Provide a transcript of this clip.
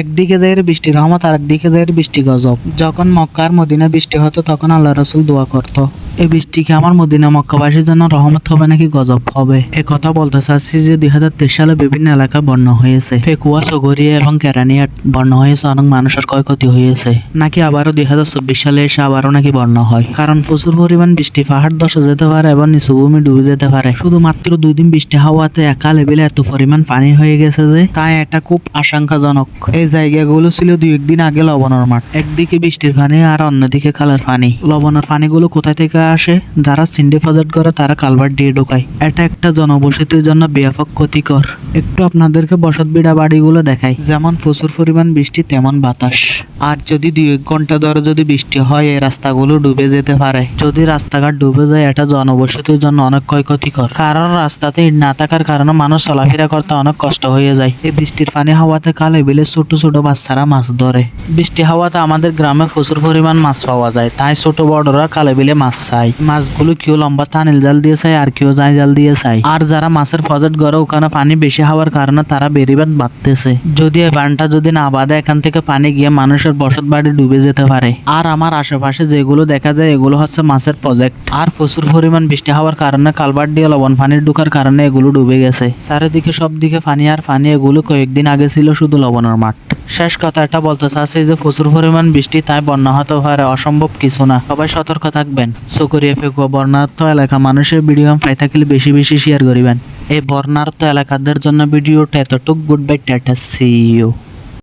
একদিকে যাইয়ের বৃষ্টি রহমত আর একদিকে যাইয়ের বৃষ্টি গজব। যখন মক্কার মদিনা বৃষ্টি হতো, তখন আল্লাহ রসুল দোয়া করতো। এই বৃষ্টিকে আমার মদিনা মক্কাবাসীর জন্য রহমত হবে নাকি গজব হবে? এ কথা বলতে চাচ্ছি যে দুই হাজার তেইশ সালে বিভিন্ন এলাকা বন্যা হয়েছে। ফেকুয়া সগরিয়া এবং কেরানিয়াট বন্যা হয়েছে, অনেক মানুষের ক্ষয়ক্ষতি হয়েছে। নাকি আবারও দুই হাজার চব্বিশ সালে এসে আবারও নাকি বন্যা হয়? কারণ প্রচুর পরিমাণ বৃষ্টি পাহাড় ধসে যেতে পারে এবং নিচু ভূমি ডুবে যেতে পারে। শুধুমাত্র দুই দিন বৃষ্টি হওয়াতে একা লেভেলে এত পরিমাণ পানি হয়ে গেছে যে তাই এটা খুব আশঙ্কাজনক। এই জায়গাগুলো ছিল দুই একদিন আগে লবণের মাঠ। একদিকে বৃষ্টির পানি আর অন্যদিকে খালের পানি। লবণের পানিগুলো কোথায় থেকে আসে, যারা সিন্ডি প্রজেক্ট করে তারা কালভার দিয়ে ঢোকায়। এটা একটা জনবসতির জন্য ব্যাপক ক্ষতিকর। একটু আপনাদেরকে বসত বিড়া বাড়িগুলো দেখাই। যেমন প্রচুর পরিমাণ বৃষ্টি, তেমন বাতাস। আর যদি দুই এক ঘণ্টা ধরে যদি বৃষ্টি হয়, এই রাস্তাগুলো ডুবে যেতে পারে। যদি রাস্তাঘাট ডুবে যায়, এটা জনবসতির জন্য অনেক ক্ষয়ক্ষতিকর। কারণ রাস্তাতে ইট না থাকার কারণে মানুষ চলাফেরা করতে অনেক কষ্ট হয়ে যায়। এই বৃষ্টির পানি হাওয়াতে কালে বিলে ছোট ছোট বাচ্চারা মাছ ধরে। বৃষ্টি হাওয়াতে আমাদের গ্রামে প্রচুর পরিমাণ মাছ পাওয়া যায়। তাই ছোট বড়রা কালে বিলে মাছ চায় মাছগুলো কেউ লম্বা তানিল জাল দিয়ে চায় আর কেউ জাই জাল দিয়ে চায় আর যারা মাছের ফজট গড়ে ওখানে পানি বেশি হওয়ার কারণে তারা বেরিবাদ বাঁধতেছে। যদি এই বানটা যদি না বাঁধে, এখান থেকে পানি গিয়ে মানুষের বসত বাড়ি ডুবে যেতে পারে। আর আমার আশেপাশে যেগুলো দেখা যায়, এগুলো হচ্ছে মাছের প্রজেক্ট আর প্রচুর পরিমাণ বৃষ্টি হওয়ার কারণে কালবার দিয়ে লবণ পানির ঢোকার কারণে এগুলো ডুবে গেছে। চারিদিকে সব দিকে পানি আর পানি এগুলো কয়েকদিন আগে ছিল শুধু লবণের মাঠ। শেষ কথা এটা বলতে চাচ্ছি যে প্রচুর পরিমাণ বৃষ্টি, তাই বন্যা হতে পারে, অসম্ভব কিছু না। সবাই সতর্ক থাকবেন। সুকুরিয়া ফেকুয়া বর্ণার্থ এলাকা মানুষের ভিডিও পাই থাকলে বেশি বেশি শেয়ার করিবেন। এই বর্ণার্থ এলাকাদের জন্য ভিডিওটা এতটুক গুড বাই টাটা সি